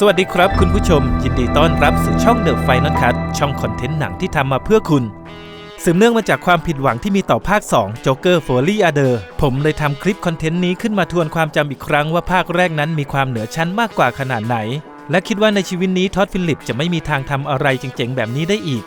สวัสดีครับคุณผู้ชม ยินดีต้อนรับสู่ช่องเดอะไฟนอลคัทช่องคอนเทนต์หนังที่ทำมาเพื่อคุณ สืบเนื่องมาจากความผิดหวังที่มีต่อภาค 2 Joker f o l y Other ผมเลยทำคลิปคอนเทนต์นี้ขึ้นมาทวนความจำอีกครั้งว่าภาคแรกนั้นมีความเหนือชั้นมากกว่าขนาดไหน และคิดว่าในชีวิตนี้ท็อดฟิลลิปจะไม่มีทางทำอะไรเจ๋งๆ แบบนี้ได้อีก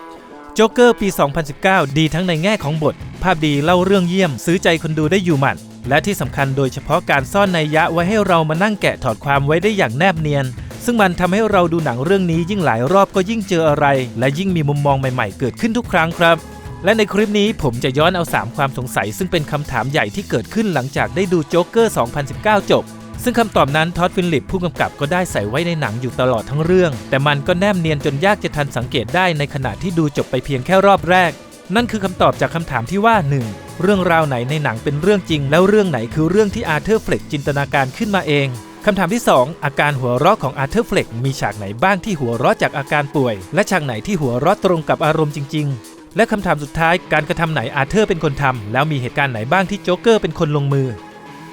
โจ๊กเกอร์ปี 2019 ดีทั้งในแง่ของบท ภาพดีเล่าเรื่องเยี่ยม ซื้อใจคนดูได้อยู่หมัด และที่สำคัญโดยเฉพาะการซ่อนในยยะไว้ให้เรามานั่งแกะถอดความไว้ได้อย่างแนบเนียน ซึ่งมันทำให้เราดูหนังเรื่องนี้ยิ่งหลายรอบก็ยิ่งเจออะไร และยิ่งมีมุมมองใหม่ๆ เกิดขึ้นทุกครั้งครับ และในคลิปนี้ผมจะย้อนเอา 3 ความสงสัย ซึ่งเป็นคำถามใหญ่ที่เกิดขึ้นหลังจากได้ดูโจ๊กเกอร์ 2019 จบซึ่งคำตอบนั้นท็อดฟิลลิปผู้กำกับก็ได้ใส่ไว้ในหนังอยู่ตลอดทั้งเรื่อง แต่มันก็แนบเนียนจนยากจะทันสังเกตได้ในขณะที่ดูจบไปเพียงแค่รอบแรก นั่นคือคำตอบจากคำถามที่ว่า 1. เรื่องราวไหนในหนังเป็นเรื่องจริง แล้วเรื่องไหนคือเรื่องที่อาเธอร์เฟล็กจินตนาการขึ้นมาเอง คำถามที่ 2 อาการหัวเราะของอาร์เธอร์เฟล็กมีฉากไหนบ้างที่หัวเราะจากอาการป่วย และฉากไหนที่หัวเราะตรงกับอารมณ์จริง ๆ และคำถามสุดท้ายการกระทำไหนอาร์เธอร์เป็นคนทำแล้วมีเหตุการณ์ไหนบ้างที่โจ๊กเกอร์เป็นคนลงมือ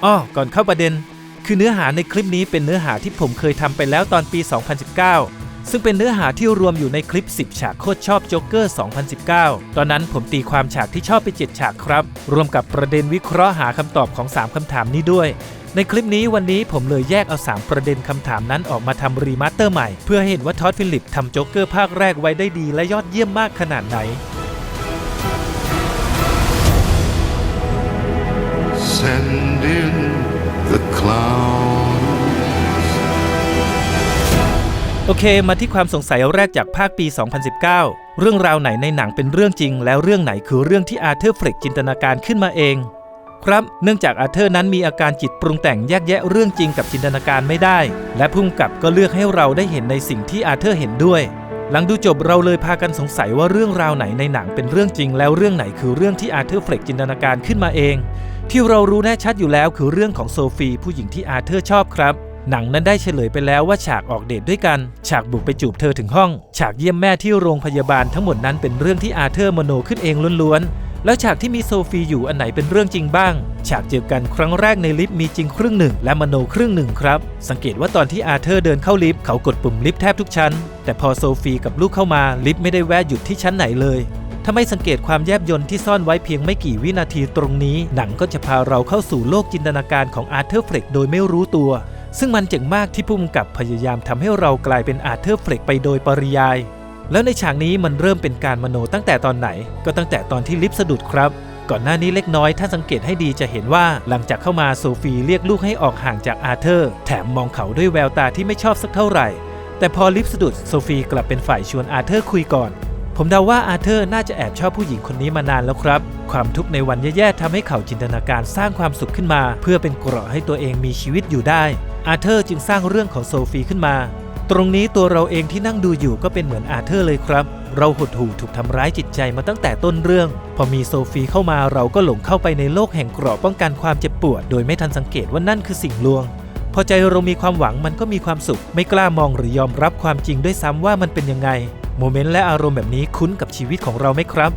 อ้อก่อนเข้าประเด็น คือเนื้อหาในคลิปนี้เป็นเนื้อหาที่ผมเคยทำไปแล้วตอนปี 2019 ซึ่งเป็นเนื้อหาที่รวมอยู่ในคลิป 10 ฉากโคตรชอบโจ๊กเกอร์ 2019 ตอนนั้นผมตีความฉากที่ชอบไป 7 ฉากครับ รวมกับประเด็นวิเคราะห์หาคำตอบของ 3 คำถามนี้ด้วย ในคลิปนี้วันนี้ผมเลยแยกเอา 3 ประเด็นคำถามนั้นออกมาทำรีมาสเตอร์ใหม่ เพื่อให้เห็นว่าท็อดฟิลลิปทำโจ๊กเกอร์ภาคแรกไว้ได้ดีและยอดเยี่ยมมากขนาดไหน Send in the clown. โอเค มาที่ความสงสัยแรกจากภาคปี 2019 เรื่องราวไหนในหนังเป็นเรื่องจริง แล้วเรื่องไหนคือเรื่องที่อาเธอร์เฟล็กจินตนาการขึ้นมาเอง ครับ เนื่องจากอาเธอร์นั้นมีอาการจิตปรุงแต่งแยกแยะเรื่องจริงกับจินตนาการไม่ได้ และพุ่มกับก็เลือกให้เราได้เห็นในสิ่งที่อาเธอร์เห็นด้วย หลังดูจบเราเลยพากันสงสัยว่าเรื่องราวไหนในหนังเป็นเรื่องจริง แล้วเรื่องไหนคือเรื่องที่อาเธอร์เฟล็กจินตนาการขึ้นมาเอง ที่เรารู้แน่ชัดอยู่แล้วคือเรื่องของโซฟีผู้หญิงที่อาเธอร์ชอบครับ หนังนั้นได้เฉลยไปแล้วว่าฉากออกเดทด้วยกัน ฉากบุกไปจูบเธอถึงห้อง ฉากเยี่ยมแม่ที่โรงพยาบาลทั้งหมดนั้นเป็นเรื่องที่อาร์เธอร์มโนขึ้นเองล้วนๆ แล้วฉากที่มีโซฟีอยู่อันไหนเป็นเรื่องจริงบ้าง ฉากเจอกันครั้งแรกในลิฟต์มีจริงครึ่งหนึ่งและมโนครึ่งหนึ่งครับ สังเกตว่าตอนที่อาร์เธอร์เดินเข้าลิฟต์เขากดปุ่มลิฟต์แทบทุกชั้น แต่พอโซฟีกับลูกเข้ามาลิฟต์ไม่ได้แวะหยุดที่ชั้นไหนเลยถ้าไม่สังเกตความแยบยลที่ซ่อนไว้เพียงไม่กี่วินาทีตรงนี้ หนังก็จะพาเราเข้าสู่โลกจินตนาการของอาร์เธอร์เฟล็กโดยไม่รู้ตัว ซึ่งมันเจ๋งมากที่ผู้กำกับพยายามทำให้เรากลายเป็นอาร์เธอร์เฟล็กไปโดยปริยาย แล้วในฉากนี้มันเริ่มเป็นการมโนตั้งแต่ตอนไหน ก็ตั้งแต่ตอนที่ลิฟต์สะดุดครับ ก่อนหน้านี้เล็กน้อยถ้าสังเกตให้ดีจะเห็นว่าหลังจากเข้ามาโซฟีเรียกลูกให้ออกห่างจากอาร์เธอร์ แถมมองเขาด้วยแววตาที่ไม่ชอบสักเท่าไหร่ แต่พอลิฟต์สะดุดโซฟีกลับเป็นฝ่ายชวนอาร์เธอร์คุยก่อนผมเดาว่าอาร์เธอร์น่าจะแอบชอบผู้หญิงคนนี้มานานแล้วครับ ความทุกข์ในวันแย่ๆทำให้เขาจินตนาการสร้างความสุขขึ้นมา เพื่อเป็นเกราะให้ตัวเองมีชีวิตอยู่ได้ อาเธอร์จึงสร้างเรื่องของโซฟีขึ้นมา ตรงนี้ตัวเราเองที่นั่งดูอยู่ก็เป็นเหมือนอาเธอร์เลยครับ เราหดหู่ถูกทำร้ายจิตใจมาตั้งแต่ต้นเรื่อง พอมีโซฟีเข้ามาเราก็หลงเข้าไปในโลกแห่งกราะป้องกันความเจ็บปวด โดยไม่ทันสังเกตว่านั่นคือสิ่งลวง พอใจเรามีความหวังมันก็มีความสุข ไม่กล้ามองหรือยอมรับความจริงด้วยซ้ำว่ามันเป็นยังไงโมเมนต์และอารมณ์แบบนี้คุ้นกับชีวิตของเราไหมครับ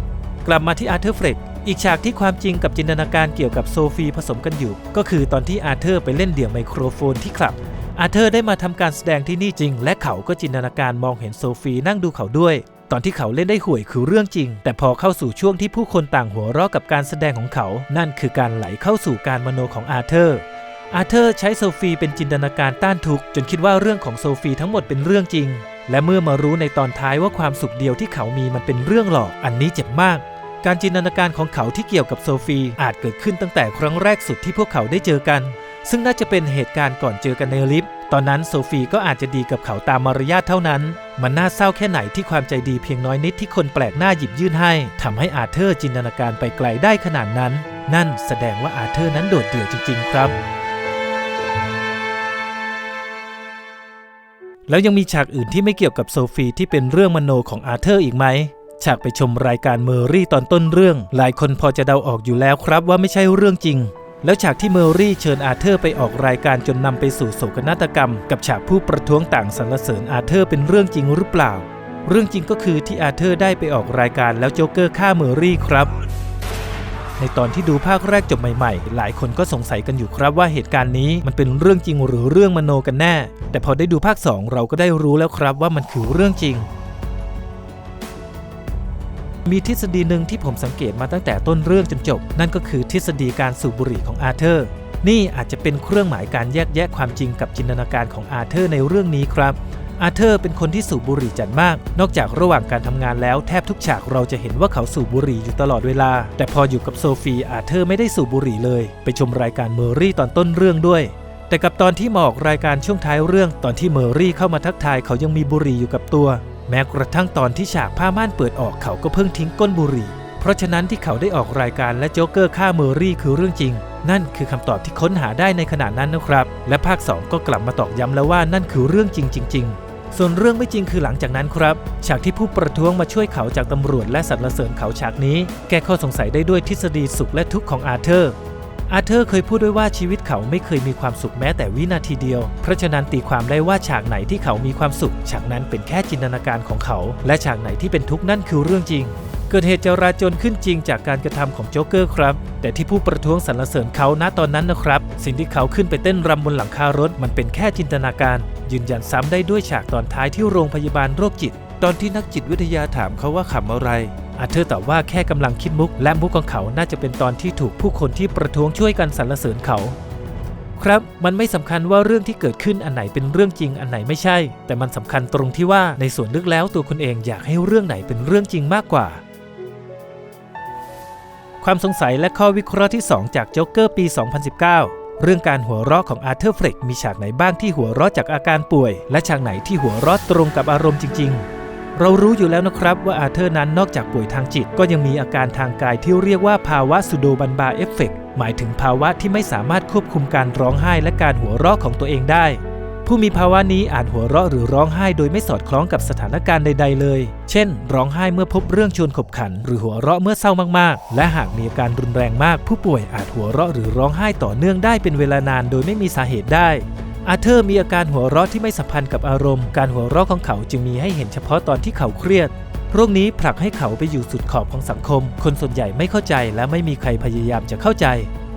กลับมาที่อาร์เธอร์เฟรก อีกฉากที่ความจริงกับจินตนาการเกี่ยวกับโซฟีผสมกันอยู่ ก็คือตอนที่อาเธอร์ไปเล่นเดี่ยวไมโครโฟนที่คลับ อาเธอร์ได้มาทำการแสดงที่นี่จริง และเขาก็จินตนาการมองเห็นโซฟีนั่งดูเขาด้วย ตอนที่เขาเล่นได้ห่วยคือเรื่องจริง แต่พอเข้าสู่ช่วงที่ผู้คนต่างหัวเราะกับการแสดงของเขา นั่นคือการไหลเข้าสู่การมโนของอาเธอร์อาเธอร์ใช้โซฟีเป็นจินตนาการต้านทุกข์จนคิดว่าเรื่องของโซฟีทั้งหมดเป็นเรื่องจริง และเมื่อมารู้ในตอนท้ายว่าความสุขเดียวที่เขามีมันเป็นเรื่องหลอกอันนี้เจ็บมาก การจินตนาการของเขาที่เกี่ยวกับโซฟีอาจเกิดขึ้นตั้งแต่ครั้งแรกสุดที่พวกเขาได้เจอกัน ซึ่งน่าจะเป็นเหตุการณ์ก่อนเจอกันในลิฟต์ตอนนั้นโซฟีก็อาจจะดีกับเขาตามมารยาทเท่านั้น มันน่าเศร้าแค่ไหนที่ความใจดีเพียงน้อยนิดที่คนแปลกหน้าหยิบยื่นให้ทำให้อาเธอร์จินตนาการไปไกลได้ขนาดนั้น นั่นแสดงว่าอาเธอร์นั้นโดดเดี่ยวจริง ๆ ครับ แล้วยังมีฉากอื่นที่ไม่เกี่ยวกับโซฟีที่เป็นเรื่องมโนของอาเธอร์อีกไหม ฉากไปชมรายการเมอรี่ตอนต้นเรื่อง หลายคนพอจะเดาออกอยู่แล้วครับว่าไม่ใช่เรื่องจริง แล้วฉากที่เมอรี่เชิญอาเธอร์ไปออกรายการจนนำไปสู่โศกนาฏกรรม กับฉากผู้ประท้วงต่างสรรเสริญอาเธอร์เป็นเรื่องจริงหรือเปล่า เรื่องจริงก็คือที่อาเธอร์ได้ไปออกรายการแล้วโจ๊กเกอร์ฆ่าเมอรี่ครับในตอนที่ดูภาคแรกจบใหม่ๆ หลายคนก็สงสัยกันอยู่ครับว่าเหตุการณ์นี้มันเป็นเรื่องจริงหรือเรื่องมโนกันแน่ แต่พอได้ดูภาค 2 เราก็ได้รู้แล้วครับว่ามันคือเรื่องจริง มีทฤษฎีหนึ่งที่ผมสังเกตมาตั้งแต่ต้นเรื่องจนจบ นั่นก็คือทฤษฎีการสูบบุหรี่ของอาเธอร์ นี่อาจจะเป็นเครื่องหมายการแยกแยะความจริงกับจินตนาการของอาเธอร์ในเรื่องนี้ครับอาเธอร์เป็นคนที่สูบบุหรี่จัดมาก นอกจากระหว่างการทำงานแล้วแทบทุกฉากเราจะเห็นว่าเขาสูบบุหรี่อยู่ตลอดเวลา แต่พออยู่กับโซฟีอาเธอร์ไม่ได้สูบบุหรี่เลย ไปชมรายการเมอรี่ตอนต้นเรื่องด้วย แต่กับตอนที่มาออกรายการช่วงท้ายเรื่อง ตอนที่เมอรี่เข้ามาทักทายเขายังมีบุหรี่อยู่กับตัว แม้กระทั่งตอนที่ฉากผ้าม่านเปิดออกเขาก็เพิ่งทิ้งก้นบุหรี่ เพราะฉะนั้นที่เขาได้ออกรายการและโจ๊กเกอร์ฆ่าเมอรี่คือเรื่องจริง นั่นคือคำตอบที่ค้นหาได้ในขณะนั้นนะครับ และภาค 2 ก็กลับมาตอกย้ำแล้วว่านั่นคือเรื่องจริงจริงๆส่วนเรื่องไม่จริงคือหลังจากนั้นครับฉากที่ผู้ประท้วงมาช่วยเขาจากตำรวจและสรรเสริญเขาฉากนี้ แก้ข้อสงสัยได้ด้วยทฤษฎีสุขและทุกข์ของอาเธอร์ อาเธอร์เคยพูดด้วยว่าชีวิตเขาไม่เคยมีความสุขแม้แต่วินาทีเดียว เพราะฉะนั้นตีความได้ว่าฉากไหนที่เขามีความสุข ฉากนั้นเป็นแค่จินตนาการของเขา และฉากไหนที่เป็นทุกข์นั่นคือเรื่องจริง เกิดเหตุจราจนขึ้นจริงจากการกระทำของโจ๊กเกอร์ครับ แต่ที่ผู้ประท้วงสรรเสริญเขาณตอนนั้นนะครับ สิ่งที่เขาขึ้นไปเต้นรำบนหลังคารถ มันเป็นแค่จินตนาการ ยืนยันซ้ำได้ด้วยฉากตอนท้ายที่โรงพยาบาลโรคจิต ตอนที่นักจิตวิทยาถามเขาว่าขำอะไร อาเธอร์ตอบว่าแค่กำลังคิดมุก และมุกของเขาน่าจะเป็นตอนที่ถูกผู้คนที่ประท้วงช่วยกันสรรเสริญเขา ครับ มันไม่สำคัญว่าเรื่องที่เกิดขึ้นอันไหนเป็นเรื่องจริงอันไหนไม่ใช่ แต่มันสำคัญตรงที่ว่าในส่วนลึกแล้วตัวคุณเองอยากให้เรื่องไหนเป็นเรื่องจริงมากกว่าความสงสัยและข้อวิเคราะห์ที่ 2 จากโจ๊กเกอร์ปี 2019 เรื่องการหัวเราะของอาร์เธอร์เฟรกมีฉากไหนบ้างที่หัวเราะจากอาการป่วย และฉากไหนที่หัวเราะตรงกับอารมณ์จริง ๆ เรารู้อยู่แล้วนะครับว่าอาเธอร์นั้นนอกจากป่วยทางจิต ก็ยังมีอาการทางกายที่เรียกว่าภาวะสุโดบันบาเอฟเฟกหมายถึงภาวะที่ไม่สามารถควบคุมการร้องไห้และการหัวเราะของตัวเองได้ ผู้มีภาวะนี้อาจหัวเราะหรือร้องไห้โดยไม่สอดคล้องกับสถานการณ์ใด ๆ เลย เช่น ร้องไห้เมื่อพบเรื่องชวนขบขัน หรือหัวเราะเมื่อเศร้ามากๆ และหากมีอาการรุนแรงมาก ผู้ป่วยอาจหัวเราะหรือร้องไห้ต่อเนื่องได้เป็นเวลานานโดยไม่มีสาเหตุได้ อาเธอร์มีอาการหัวเราะที่ไม่สัมพันธ์กับอารมณ์ การหัวเราะของเขาจึงมีให้เห็นเฉพาะตอนที่เขาเครียด โรคนี้ผลักให้เขาไปอยู่สุดขอบของสังคม คนส่วนใหญ่ไม่เข้าใจและไม่มีใครพยายามจะเข้าใจ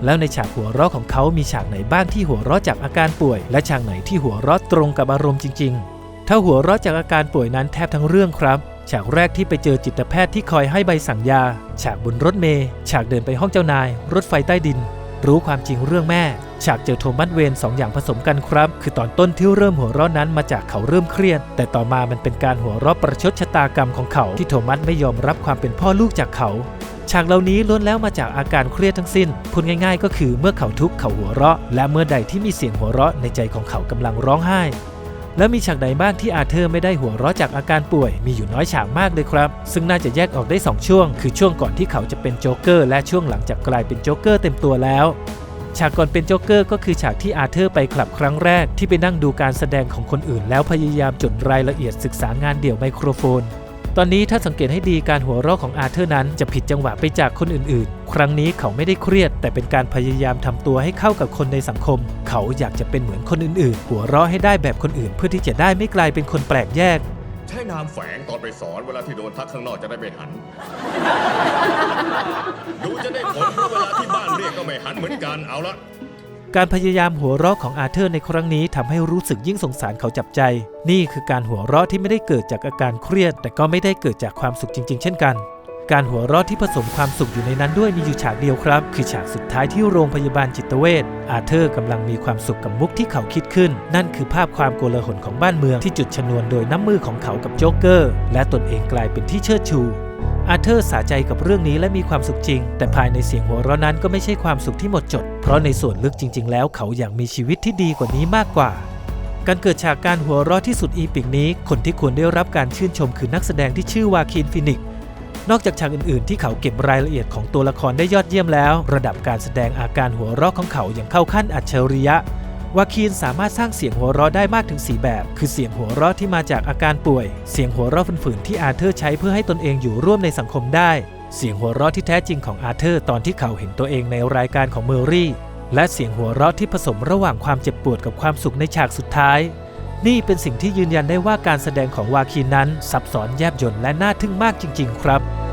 แล้วในฉากหัวเราะของเขามีฉากไหนบ้างที่หัวเราะจากอาการป่วย และฉากไหนที่หัวเราะตรงกับอารมณ์จริง ๆ ถ้าหัวเราะจากอาการป่วยนั้นแทบทั้งเรื่องครับฉากแรกที่ไปเจอจิตแพทย์ที่คอยให้ใบสั่งยา ฉากบนรถเมล์ฉากเดินไปห้องเจ้านาย รถไฟใต้ดิน รู้ความจริงเรื่องแม่ ฉากเจอโทมัสเวนสองอย่างผสมกันครับ คือตอนต้นที่เริ่มหัวเราะนั้นมาจากเขาเริ่มเครียด แต่ต่อมามันเป็นการหัวเราะประชดชะตากรรมของเขา ที่โทมัสไม่ยอมรับความเป็นพ่อลูกจากเขาฉากเหล่านี้ล้วนแล้วมาจากอาการเครียดทั้งสิ้น พูดง่ายๆ ก็คือเมื่อเขาทุกข์เขาหัวเราะ และเมื่อใดที่มีเสียงหัวเราะในใจของเขากำลังร้องไห้ และมีฉากไหนบ้างที่อาเธอร์ไม่ได้หัวเราะจากอาการป่วย มีอยู่น้อยฉากมากเลยครับ ซึ่งน่าจะแยกออกได้ 2 ช่วง คือช่วงก่อนที่เขาจะเป็นโจ๊กเกอร์และช่วงหลังจากกลายเป็นโจ๊กเกอร์เต็มตัวแล้วฉากก่อนเป็นโจ๊กเกอร์ก็คือฉากที่อาเธอร์ไปคลับครั้งแรกที่ไปนั่งดูการแสดงของคนอื่น แล้วพยายามจดรายละเอียดศึกษางานเดี่ยวไมโครโฟน ตอนนี้ถ้าสังเกตให้ดีการหัวเราะของอาเธอร์นั้นจะผิดจังหวะไปจากคนอื่นๆ ครั้งนี้เขาไม่ได้เครียด แต่เป็นการพยายามทำตัวให้เข้ากับคนในสังคม เขาอยากจะเป็นเหมือนคนอื่นๆ หัวเราะให้ได้แบบคนอื่น เพื่อที่จะได้ไม่กลายเป็นคนแปลกแยก ใช้นามแฝงตอนไปสอนเวลาที่โดนทักข้างนอกจะได้ไม่หัน ดูจะได้ผลเพราะเวลาที่บ้านเรียกก็ไม่หันเหมือนกันเอาละ การพยายามหัวเราะของอาเธอร์ในครั้งนี้ทำให้รู้สึกยิ่งสงสารเขาจับใจ นี่คือการหัวเราะที่ไม่ได้เกิดจากอาการเครียด แต่ก็ไม่ได้เกิดจากความสุขจริง ๆ เช่นกัน การหัวเราะที่ผสมความสุขอยู่ในนั้นด้วยมีอยู่ฉากเดียวครับ คือฉากสุดท้ายที่โรงพยาบาลจิตเวชอาเธอร์กำลังมีความสุขกับมุกที่เขาคิดขึ้น นั่นคือภาพความโกลาหลของบ้านเมืองที่จุดชนวนโดยน้ำมือของเขากับโจ๊กเกอร์ และตนเองกลายเป็นที่เชิดชู อาเธอร์สาใจกับเรื่องนี้และมีความสุขจริง แต่ภายในเสียงหัวเราะนั้นก็ไม่ใช่ความสุขที่หมดจด เพราะในส่วนลึกจริง ๆ แล้วเขาอยากมีชีวิตที่ดีกว่านี้มากกว่า การเกิดฉากการหัวเราะที่สุดอีปิกนี้ คนที่ควรได้รับการชื่นชมคือนักแสดงที่ชื่อวาคินฟินิกนอกจากฉากอื่นๆ ที่เขาเก็บรายละเอียดของตัวละครได้ยอดเยี่ยมแล้ว ระดับการแสดงอาการหัวเราะของเขาอย่างเข้าขั้นอัจฉริยะ วาคีนสามารถสร้างเสียงหัวเราะได้มากถึง 4 แบบ คือเสียงหัวเราะที่มาจากอาการป่วย เสียงหัวเราะฝืนๆที่อาเธอร์ใช้เพื่อให้ตนเองอยู่ร่วมในสังคมได้ เสียงหัวเราะที่แท้จริงของอาเธอร์ตอนที่เขาเห็นตัวเองในรายการของเมอรี่ และเสียงหัวเราะที่ผสมระหว่างความเจ็บปวดกับความสุขในฉากสุดท้าย นี่เป็นสิ่งที่ยืนยันได้ว่าการแสดงของวาคีนนั้นซับซ้อนแยบยลและน่าทึ่งมากจริง ๆ ครับ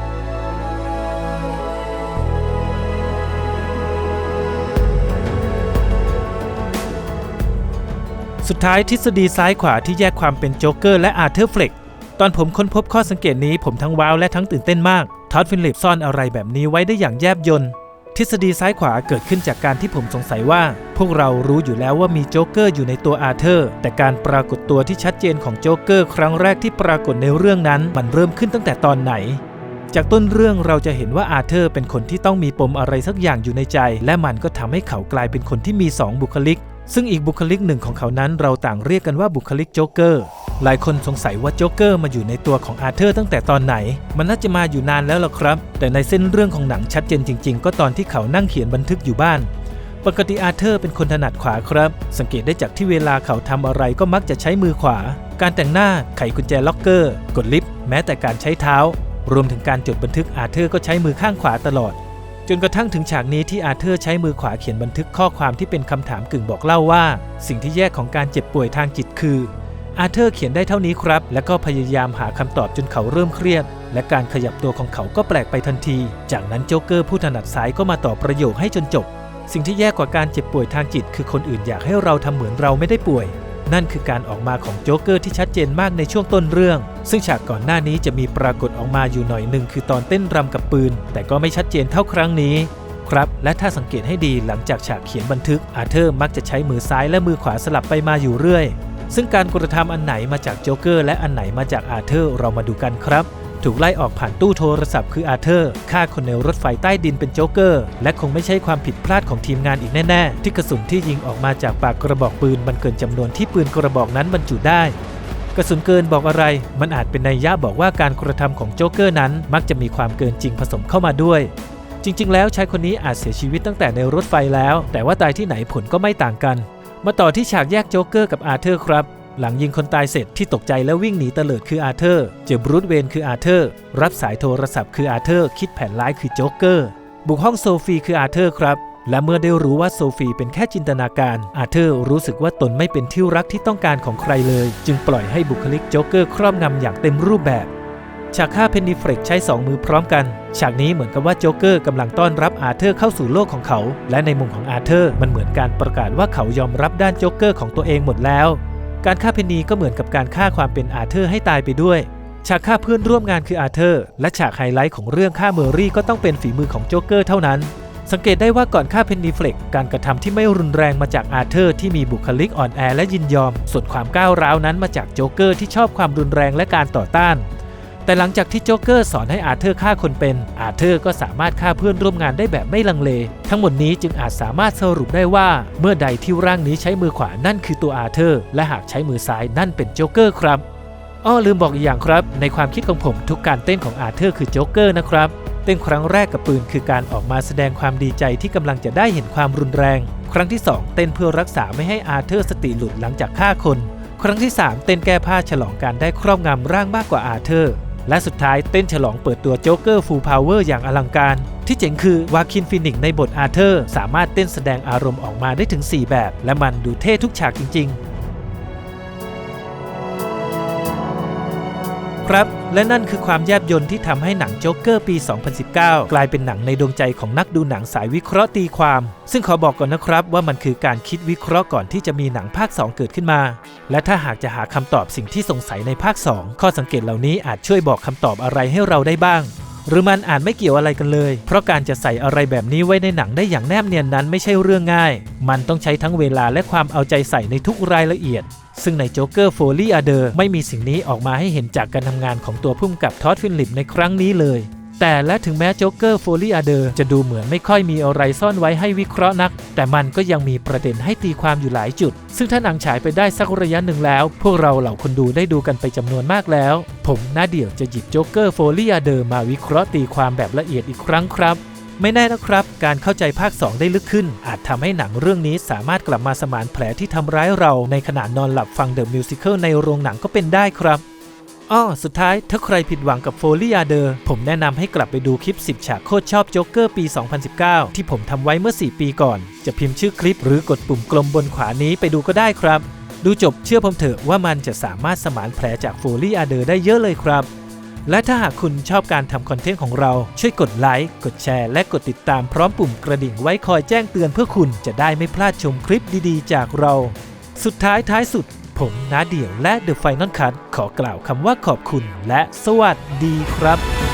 สุดท้ายทฤษฎีซ้ายขวาที่แยกความเป็นโจ๊กเกอร์และอาร์เธอร์เฟล็กตอนผมค้นพบข้อสังเกตนี้ผมทั้งว้าวและทั้งตื่นเต้นมากท็อดฟิลิปซ่อนอะไรแบบนี้ไว้ได้อย่างแยบยลทฤษฎีซ้ายขวาเกิดขึ้นจากการที่ผมสงสัยว่า พวกเรารู้อยู่แล้วว่ามีโจ๊กเกอร์อยู่ในตัวอาเธอร์ แต่การปรากฏตัวที่ชัดเจนของโจ๊กเกอร์ครั้งแรกที่ปรากฏในเรื่องนั้น มันเริ่มขึ้นตั้งแต่ตอนไหน จากต้นเรื่องเราจะเห็นว่าอาเธอร์เป็นคนที่ต้องมีปมอะไรสักอย่างอยู่ในใจ และมันก็ทำให้เขากลายเป็นคนที่มี 2 บุคลิก ซึ่งอีกบุคลิกหนึ่งของเขานั้นเราต่างเรียกกันว่าบุคลิกโจ๊กเกอร์ หลายคนสงสัยว่าโจ๊กเกอร์มาอยู่ในตัวของอาเธอร์ตั้งแต่ตอนไหน มันน่าจะมาอยู่นานแล้วล่ะครับ แต่ในเส้นเรื่องของหนังชัดเจนจริง ๆ ก็ตอนที่เขานั่งเขียนบันทึกอยู่บ้าน ปกติอาเธอร์เป็นคนถนัดขวาครับ สังเกตได้จากที่เวลาเขาทำอะไรก็มักจะใช้มือขวา การแต่งหน้าไขกุญแจล็อกเกอร์ กดลิฟต์แม้แต่การใช้เท้ารวมถึงการจดบันทึกอาเธอร์ก็ใช้มือข้างขวาตลอด จนกระทั่งถึงฉากนี้ที่อาเธอร์ใช้มือขวาเขียนบันทึกข้อความที่เป็นคำถามกึ่งบอกเล่าว่า สิ่งที่แยกของการเจ็บป่วยทางจิตคือ อาเธอร์เขียนได้เท่านี้ครับ และก็พยายามหาคำตอบจนเขาเริ่มเครียด และการขยับตัวของเขาก็แปลกไปทันที จากนั้นโจ๊กเกอร์ผู้ถนัดซ้ายก็มาต่อประโยคให้จนจบ สิ่งที่แย่กว่าการเจ็บป่วยทางจิต คือคนอื่นอยากให้เราทำเหมือนเราไม่ได้ป่วย นั่นคือการออกมาของโจ๊กเกอร์ที่ชัดเจนมากในช่วงต้นเรื่อง ซึ่งฉากก่อนหน้านี้จะมีปรากฏออกมาอยู่หน่อยหนึ่งคือตอนเต้นรำกับปืน แต่ก็ไม่ชัดเจนเท่าครั้งนี้ครับ และถ้าสังเกตให้ดีหลังจากฉากเขียนบันทึก อาเธอร์มักจะใช้มือซ้ายและมือขวาสลับไปมาอยู่เรื่อย ซึ่งการกระทำอันไหนมาจากโจ๊กเกอร์และอันไหนมาจากอาเธอร์เรามาดูกันครับ ถูกไล่ออกผ่านตู้โทรศัพท์คืออาเธอร์ฆ่าคนในรถไฟใต้ดินเป็นโจ๊กเกอร์ และคงไม่ใช่ความผิดพลาดของทีมงานอีกแน่ ๆ ที่กระสุนที่ยิงออกมาจากปากกระบอกปืนมันเกินจำนวนที่ปืนกระบอกนั้นบรรจุได้กระสุนเกินบอกอะไร มันอาจเป็นนัยยะบอกว่าการกระทำของโจ๊กเกอร์นั้น มักจะมีความเกินจริงผสมเข้ามาด้วย จริง ๆ แล้วชายคนนี้อาจเสียชีวิตตั้งแต่ในรถไฟแล้ว แต่ว่าตายที่ไหนผลก็ไม่ต่างกัน มาต่อที่ฉากแยกโจ๊กเกอร์กับอาเธอร์ครับ หลังยิงคนตายเสร็จที่ตกใจแล้ววิ่งหนีเตลิดคืออาเธอร์ เจอบรูธเวนคืออาเธอร์ รับสายโทรศัพท์คืออาเธอร์ คิดแผนร้ายคือโจ๊กเกอร์ บุกห้องโซฟีคืออาเธอร์ครับ และเมื่อได้รู้ว่าโซฟีเป็นแค่จินตนาการ อาเธอร์รู้สึกว่าตนไม่เป็นที่รักที่ต้องการของใครเลย จึงปล่อยให้บุคลิกโจ๊กเกอร์ครอบงำอย่างเต็มรูปแบบฉากฆ่าเพนนีเฟรกใช้ 2 มือพร้อมกัน ฉากนี้เหมือนกับว่าโจ๊กเกอร์กำลังต้อนรับอาเธอร์เข้าสู่โลกของเขา และในมุมของอาเธอร์มันเหมือนการประกาศว่าเขายอมรับด้านโจ๊กเกอร์ของตัวเองหมดแล้ว การฆ่าเพนนีก็เหมือนกับการฆ่าความเป็นอาเธอร์ให้ตายไปด้วย ฉากฆ่าเพื่อนร่วมงานคืออาเธอร์ และฉากไฮไลท์ของเรื่องฆ่าเมอรี่ก็ต้องเป็นฝีมือของโจ๊กเกอร์เท่านั้น สังเกตได้ว่าก่อนฆ่าเพนนีเฟลกการกระทำที่ไม่รุนแรงมาจากอาเธอร์ที่มีบุคลิกอ่อนแอและยินยอม ส่วนความก้าวร้าวนั้นมาจากโจ๊กเกอร์ที่ชอบความรุนแรงและการต่อต้าน แต่หลังจากที่โจ๊กเกอร์สอนให้อาเธอร์ฆ่าคนเป็น อาเธอร์ก็สามารถฆ่าเพื่อนร่วมงานได้แบบไม่ลังเล ทั้งหมดนี้จึงอาจสามารถสรุปได้ว่า เมื่อใดที่ร่างนี้ใช้มือขวานั่นคือตัวอาเธอร์ และหากใช้มือซ้ายนั่นเป็นโจ๊กเกอร์ครับอ้อลืมบอกอีกอย่างครับ ในความคิดของผมทุกการเต้นของอาเธอร์คือโจ๊กเกอร์นะครับเต้นครั้งแรกกับปืนคือการออกมาแสดงความดีใจที่กำลังจะได้เห็นความรุนแรง ครั้งที่ 2 เต้นเพื่อรักษาไม่ให้อาเธอร์สติหลุดหลังจากฆ่าคน ครั้งที่ 3 เต้นแก้ผ้าฉลองการได้ครอบงำร่างมากกว่าอาเธอร์ และสุดท้ายเต้นฉลองเปิดตัวโจ๊กเกอร์ฟูลพาวเวอร์อย่างอลังการ ที่เจ๋งคือวาคินฟินิกในบทอาเธอร์ สามารถเต้นแสดงอารมณ์ออกมาได้ถึง 4 แบบ และมันดูเท่ทุกฉากจริง ๆ ครับ และนั่นคือความแยบยลที่ทำให้หนังโจ๊กเกอร์ปี 2019 กลายเป็นหนังในดวงใจของนักดูหนังสายวิเคราะห์ตีความ ซึ่งขอบอกก่อนนะครับว่ามันคือการคิดวิเคราะห์ก่อนที่จะมีหนังภาค 2 เกิดขึ้นมา และถ้าหากจะหาคำตอบสิ่งที่สงสัยในภาค 2 ข้อสังเกตเหล่านี้อาจช่วยบอกคำตอบอะไรให้เราได้บ้าง หรือมันอาจไม่เกี่ยวอะไรกันเลย เพราะการจะใส่อะไรแบบนี้ไว้ในหนังได้อย่างแนบเนียนนั้นไม่ใช่เรื่องง่าย มันต้องใช้ทั้งเวลาและความเอาใจใส่ในทุกรายละเอียด ซึ่งในโจ๊กเกอร์โฟลี่อาเดอร์ไม่มีสิ่งนี้ออกมาให้เห็นจากการทำงานของตัวพุ่มกับท็อดฟินลิปในครั้งนี้เลย แต่และถึงแม้โจ๊กเกอร์โฟลี่อาเดอร์จะดูเหมือนไม่ค่อยมีอะไรซ่อนไว้ให้วิเคราะห์นัก แต่มันก็ยังมีประเด็นให้ตีความอยู่หลายจุด ซึ่งถ้าหนังฉายไปได้สักระยะหนึ่งแล้ว พวกเราเหล่าคนดูได้ดูกันไปจำนวนมากแล้ว ผมน้าเดี่ยวจะหยิบโจ๊กเกอร์โฟลี่อาเดอร์มาวิเคราะห์ตีความแบบละเอียดอีกครั้งครับ ไม่แน่นะครับ การเข้าใจภาค 2 ได้ลึกขึ้น อาจทำให้หนังเรื่องนี้สามารถกลับมาสมานแผลที่ทำร้ายเราในขณะนอนหลับฟังเดอะมิวสิควลในโรงหนังก็เป็นได้ครับอ้อสุดท้ายถ้าใครผิดหวังกับโฟลีอาเดอร์ ผมแนะนำให้กลับไปดูคลิป 10 ฉากโคตรชอบโจ๊กเกอร์ปี 2019 ที่ผมทำไว้เมื่อ 4 ปีก่อน จะพิมพ์ชื่อคลิปหรือกดปุ่มกลมบนขวานี้ไปดูก็ได้ครับ ดูจบเชื่อผมเถอะว่ามันจะสามารถสมานแผลจากโฟลีอาเดอร์ได้เยอะเลยครับ และถ้าหากคุณชอบการทำคอนเทนต์ของเรา ช่วยกดไลค์ กดแชร์ และกดติดตามพร้อมปุ่มกระดิ่งไว้คอยแจ้งเตือนเพื่อคุณจะได้ไม่พลาดชมคลิปดีๆ จากเรา สุดท้ายท้ายสุด ผมนาเดี่ยวและ The Final Cut ขอกล่าวคำว่าขอบคุณและสวัสดีครับ